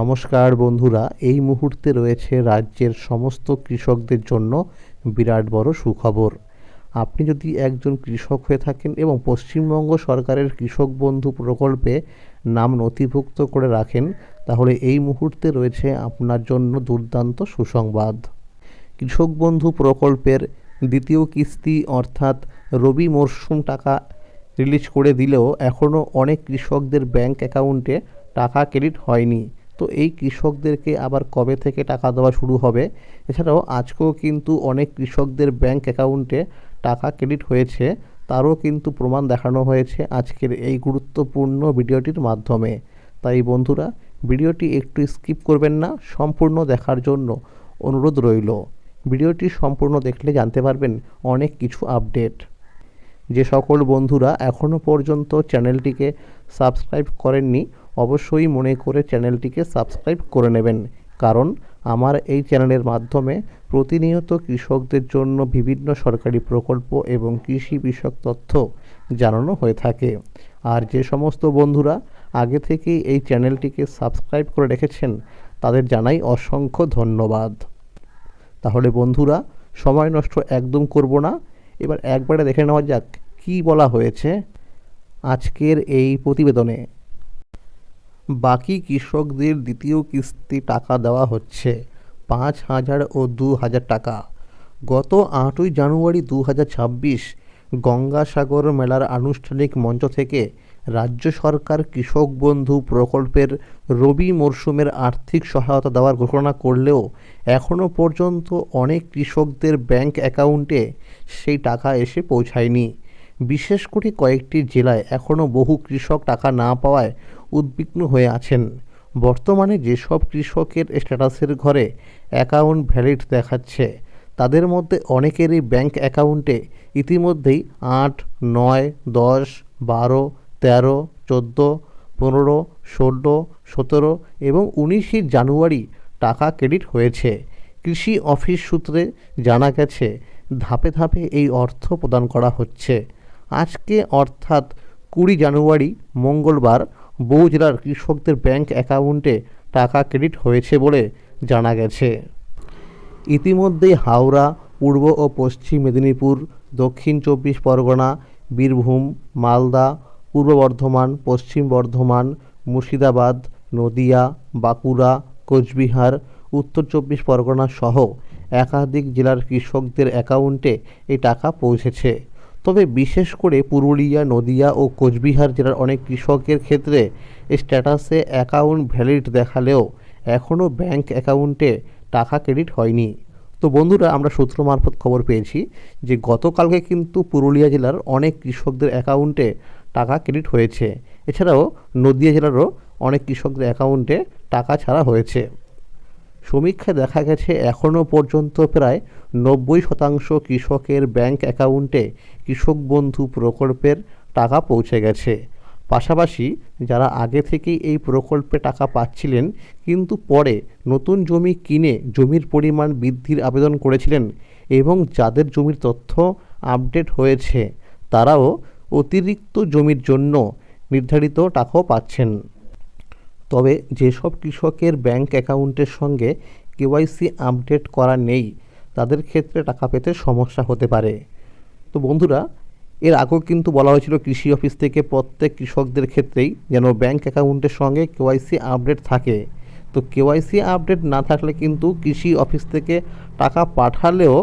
নমস্কার বন্ধুরা, এই মুহূর্তে রয়েছে রাজ্যের সমস্ত কৃষকদের জন্য বিরাট বড় সুখবর। আপনি যদি একজন কৃষক হয়ে থাকেন এবং পশ্চিমবঙ্গ সরকারের কৃষক বন্ধু প্রকল্পে নাম নথিভুক্ত করে রাখেন, তাহলে এই মুহূর্তে রয়েছে আপনার জন্য দুর্দান্ত সুসংবাদ। কৃষক বন্ধু প্রকল্পের দ্বিতীয় কিস্তি অর্থাৎ রবি মরশুম টাকা রিলিজ করে দিলেও এখনও অনেক কৃষকদের ব্যাংক অ্যাকাউন্টে টাকা ক্রেডিট হয়নি। তো এই কৃষকদেরকে আবার কবে থেকে টাকা দেওয়া শুরু হবে? এছাড়াও আজকেও কিন্তু অনেক কৃষকদের ব্যাংক অ্যাকাউন্টে টাকা ক্রেডিট হয়েছে। তারও কিন্তু প্রমাণ দেখানো হয়েছে আজকের এই গুরুত্বপূর্ণ ভিডিওটির মাধ্যমে। তাই বন্ধুরা, ভিডিওটি একটু স্কিপ করবেন না, সম্পূর্ণ দেখার জন্য অনুরোধ রইল। ভিডিওটি সম্পূর্ণ দেখলে জানতে পারবেন অনেক কিছু আপডেট। যে সকল বন্ধুরা এখনও পর্যন্ত চ্যানেলটিকে সাবস্ক্রাইব করেননি অবশ্যই মনে করে চ্যানেলটিকে সাবস্ক্রাইব করে নেবেন। কারণ আমার এই চ্যানেলের মাধ্যমে প্রতিনিয়ত কৃষকদের জন্য বিভিন্ন সরকারি প্রকল্প এবং কৃষি বিষয়ক তথ্য জানানো হয়ে থাকে। আর যে সমস্ত বন্ধুরা আগে থেকেই এই চ্যানেলটিকে সাবস্ক্রাইব করে রেখেছেন, তাদের জানাই অসংখ্য ধন্যবাদ। তাহলে বন্ধুরা, সময় নষ্ট একদম করব না। এবার একবারে দেখে নেওয়া যাক, কী বলা হয়েছে আজকের এই প্রতিবেদনে। বাকি কৃষকদের দ্বিতীয় কিস্তি টাকা দেওয়া হচ্ছে, পাঁচ হাজার ও দু হাজার টাকা। গত আটই জানুয়ারি দু হাজার ছাব্বিশ গঙ্গাসাগর মেলার আনুষ্ঠানিক মঞ্চ থেকে রাজ্য সরকার কৃষক বন্ধু প্রকল্পের রবি মরশুমের আর্থিক সহায়তা দেওয়ার ঘোষণা করলেও এখনও পর্যন্ত অনেক কৃষকদের ব্যাংক অ্যাকাউন্টে সেই টাকা এসে পৌঁছায়নি। বিশেষ করে কয়েকটি জেলায় এখনও বহু কৃষক টাকা না পাওয়ায় উদ্বিগ্ন হয়ে আছেন। বর্তমানে যেসব কৃষকের স্ট্যাটাসের ঘরে অ্যাকাউন্ট ভ্যালিড দেখাচ্ছে, তাদের মধ্যে অনেকেরই ব্যাংক অ্যাকাউন্টে ইতিমধ্যেই আট, নয়, দশ, বারো, তেরো, চোদ্দ, পনেরো, ষোলো, সতেরো এবং উনিশে জানুয়ারি টাকা ক্রেডিট হয়েছে। কৃষি অফিস সূত্রে জানা গেছে, ধাপে ধাপে এই অর্থ প্রদান করা হচ্ছে। আজকে অর্থাৎ কুড়ি জানুয়ারি, মঙ্গলবার বহু জেলার কৃষকদের ব্যাংক অ্যাকাউন্টে টাকা ক্রেডিট হয়েছে বলে জানা গেছে। ইতিমধ্যেই হাওড়া, পূর্ব ও পশ্চিম মেদিনীপুর, দক্ষিণ চব্বিশ পরগনা, বীরভূম, মালদা, পূর্ব বর্ধমান, পশ্চিম বর্ধমান, মুর্শিদাবাদ, নদিয়া, বাঁকুড়া, কোচবিহার, উত্তর চব্বিশ পরগনা সহ একাধিক জেলার কৃষকদের অ্যাকাউন্টে এই টাকা পৌঁছেছে। তবে বিশেষ করে পুরুলিয়া, নদিয়া ও কোচবিহার জেলার অনেক কৃষকের ক্ষেত্রে স্ট্যাটাসে অ্যাকাউন্ট ভ্যালিড দেখালেও এখনও ব্যাংক অ্যাকাউন্টে টাকা ক্রেডিট হয়নি। তো বন্ধুরা, আমরা সূত্র মারফত খবর পেয়েছি যে গতকালকে কিন্তু পুরুলিয়া জেলার অনেক কৃষকদের অ্যাকাউন্টে টাকা ক্রেডিট হয়েছে। এছাড়াও নদিয়া জেলারও অনেক কৃষকদের অ্যাকাউন্টে টাকা ছাড়া হয়েছে। সমীক্ষায় দেখা গেছে এখনও পর্যন্ত প্রায় নব্বই শতাংশ কৃষকের ব্যাংক অ্যাকাউন্টে কৃষক বন্ধু প্রকল্পের টাকা পৌঁছে গেছে। পাশাপাশি যারা আগে থেকেই এই প্রকল্পে টাকা পাচ্ছিলেন, কিন্তু পরে নতুন জমি কিনে জমির পরিমাণ বৃদ্ধির আবেদন করেছিলেন এবং যাদের জমির তথ্য আপডেট হয়েছে, তারাও অতিরিক্ত জমির জন্য নির্ধারিত টাকাও পাচ্ছেন। তবে যেসব কৃষকের ব্যাংক অ্যাকাউন্টের সঙ্গে কেওয়াইসি আপডেট করা নেই, তাদের ক্ষেত্রে টাকা পেতে সমস্যা হতে পারে। তো বন্ধুরা, এর আগেও কিন্তু বলা হয়েছিল কৃষি অফিস থেকে প্রত্যেক কৃষকদের ক্ষেত্রেই যেন ব্যাংক অ্যাকাউন্টের সঙ্গে কেওয়াইসি আপডেট থাকে। তো কেওয়াইসি আপডেট না থাকলে কিন্তু কৃষি অফিস থেকে টাকা পাঠালেও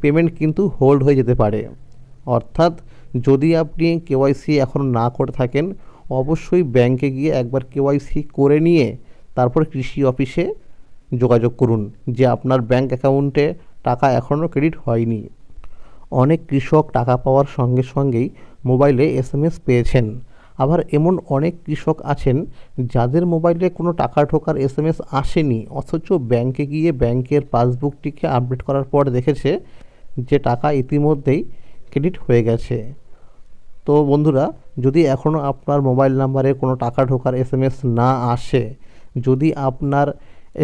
পেমেন্ট কিন্তু হোল্ড হয়ে যেতে পারে। অর্থাৎ যদি আপনি কেওয়াইসি এখন না করে থাকেন অবশ্যই ব্যাংকে গিয়ে একবার কেওয়াইসি করে নিয়ে তারপর কৃষি অফিসে যোগাযোগ করুন যে আপনার ব্যাংক অ্যাকাউন্টে টাকা এখনও ক্রেডিট হয়নি। অনেক কৃষক টাকা পাওয়ার সঙ্গে সঙ্গেই মোবাইলে এস এম এস পেয়েছেন। আবার এমন অনেক কৃষক আছেন যাদের মোবাইলে কোনো টাকা ঢোকার এস এম এস আসেনি, অথচ ব্যাংকে গিয়ে ব্যাংকের পাসবুকটিকে আপডেট করার পর দেখেছে যে টাকা ইতিমধ্যেই ক্রেডিট হয়ে গেছে। তো বন্ধুরা, যদি এখনও আপনার মোবাইল নাম্বারে কোনো টাকা ঢোকার এস না আসে, যদি আপনার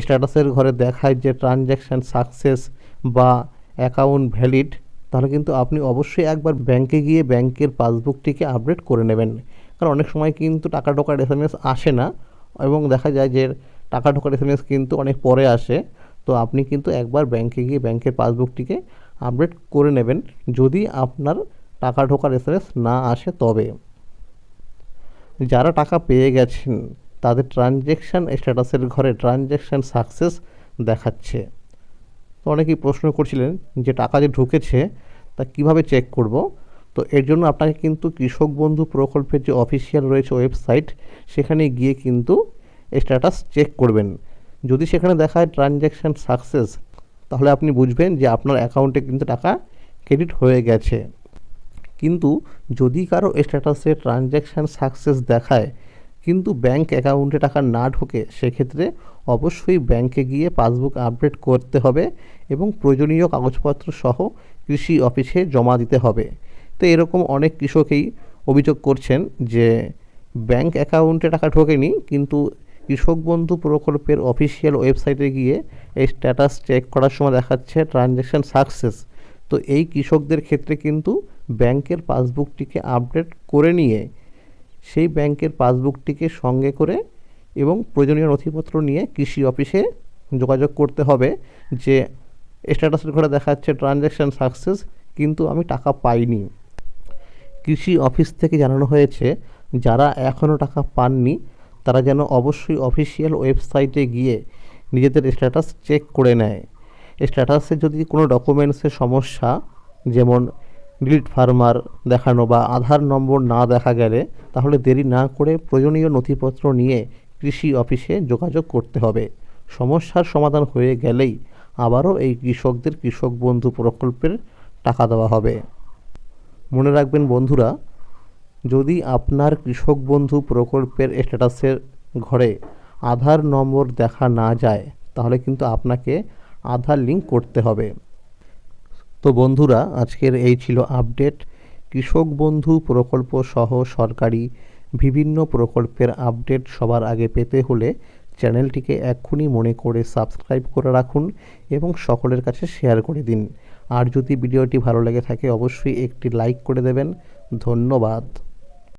স্ট্যাটাসের ঘরে দেখায় যে ট্রানজ্যাকশান সাকসেস বা অ্যাকাউন্ট ভ্যালিড, তাহলে কিন্তু আপনি অবশ্যই একবার ব্যাংকে গিয়ে ব্যাংকের পাসবুকটিকে আপডেট করে নেবেন। কারণ অনেক সময় কিন্তু টাকা ঢোকার এস আসে না এবং দেখা যায় যে টাকা ঢোকার এস কিন্তু অনেক পরে আসে। তো আপনি কিন্তু একবার ব্যাংকে গিয়ে ব্যাংকের পাসবুকটিকে আপডেট করে নেবেন। যদি আপনার টাকা ঢোকার এস এম এস না আসে তবে যারা টাকা পেয়ে গেছেন, তাদের ট্রানজ্যাকশান স্ট্যাটাসের ঘরে ট্রানজ্যাকশান সাকসেস দেখাচ্ছে। তো অনেকেই প্রশ্ন করছিলেন যে টাকা যে ঢুকেছে, তা কীভাবে চেক করব? তো এর জন্য আপনাকে কিন্তু কৃষক বন্ধু প্রকল্পের যে অফিসিয়াল রয়েছে ওয়েবসাইট সেখানে গিয়ে কিন্তু স্ট্যাটাস চেক করবেন। যদি সেখানে দেখা দেখায় ট্রানজ্যাকশান সাকসেস তাহলে আপনি বুঝবেন যে আপনার অ্যাকাউন্টে কিন্তু টাকা ক্রেডিট হয়ে গেছে। কিন্তু যদি কারও স্ট্যাটাসে ট্রানজ্যাকশান সাকসেস দেখায়, কিন্তু ব্যাংক অ্যাকাউন্টে টাকা না ঢোকে, সেক্ষেত্রে অবশ্যই ব্যাংকে গিয়ে পাসবুক আপডেট করতে হবে এবং প্রয়োজনীয় কাগজপত্র সহ কৃষি অফিসে জমা দিতে হবে। তো এরকম অনেক কৃষকেই অভিযোগ করছেন যে, ব্যাংক অ্যাকাউন্টে টাকা ঢোকেনি, কিন্তু কৃষক বন্ধু প্রকল্পের অফিসিয়াল ওয়েবসাইটে গিয়ে এই স্ট্যাটাস চেক করার সময় দেখাচ্ছে ট্রানজ্যাকশান সাকসেস। তো এই কৃষকদের ক্ষেত্রে কিন্তু ব্যাংকের পাসবুকটিকে আপডেট করে নিয়ে, সেই ব্যাংকের পাসবুকটিকে সঙ্গে করে এবং প্রয়োজনীয় নথিপত্র নিয়ে কৃষি অফিসে যোগাযোগ করতে হবে যে স্ট্যাটাসের ঘরে দেখাচ্ছে ট্রানজ্যাকশান সাকসেস কিন্তু আমি টাকা পাইনি। কৃষি অফিস থেকে জানানো হয়েছে, যারা এখনও টাকা পাননি, তারা যেন অবশ্যই অফিসিয়াল ওয়েবসাইটে গিয়ে নিজেদের স্ট্যাটাস চেক করে নেয়। স্ট্যাটাসে যদি কোনো ডকুমেন্টসের সমস্যা, যেমন ডিলিট ফার্মার দেখানো বা আধার নম্বর না দেখা গেলে তাহলে দেরি না করে প্রয়োজনীয় নথিপত্র নিয়ে কৃষি অফিসে যোগাযোগ করতে হবে। সমস্যার সমাধান হয়ে গেলেই আবারও এই কৃষকদের কৃষক বন্ধু প্রকল্পের টাকা দেওয়া হবে। মনে রাখবেন বন্ধুরা, যদি আপনার কৃষক বন্ধু প্রকল্পের স্ট্যাটাসের ঘরে আধার নম্বর দেখা না যায়, তাহলে কিন্তু আপনাকে আধার লিঙ্ক করতে হবে। তো বন্ধুরা, আজকের এই ছিল আপডেট। কৃষক বন্ধু প্রকল্প সহ সরকারি বিভিন্ন প্রকল্পের আপডেট সবার আগে পেতে হলে চ্যানেলটিকে এক্ষুনি মনে করে সাবস্ক্রাইব করে রাখুন এবং সকলের কাছে শেয়ার করে দিন। আর যদি ভিডিওটি ভালো লেগে থাকে, অবশ্যই একটি লাইক করে দেবেন। ধন্যবাদ।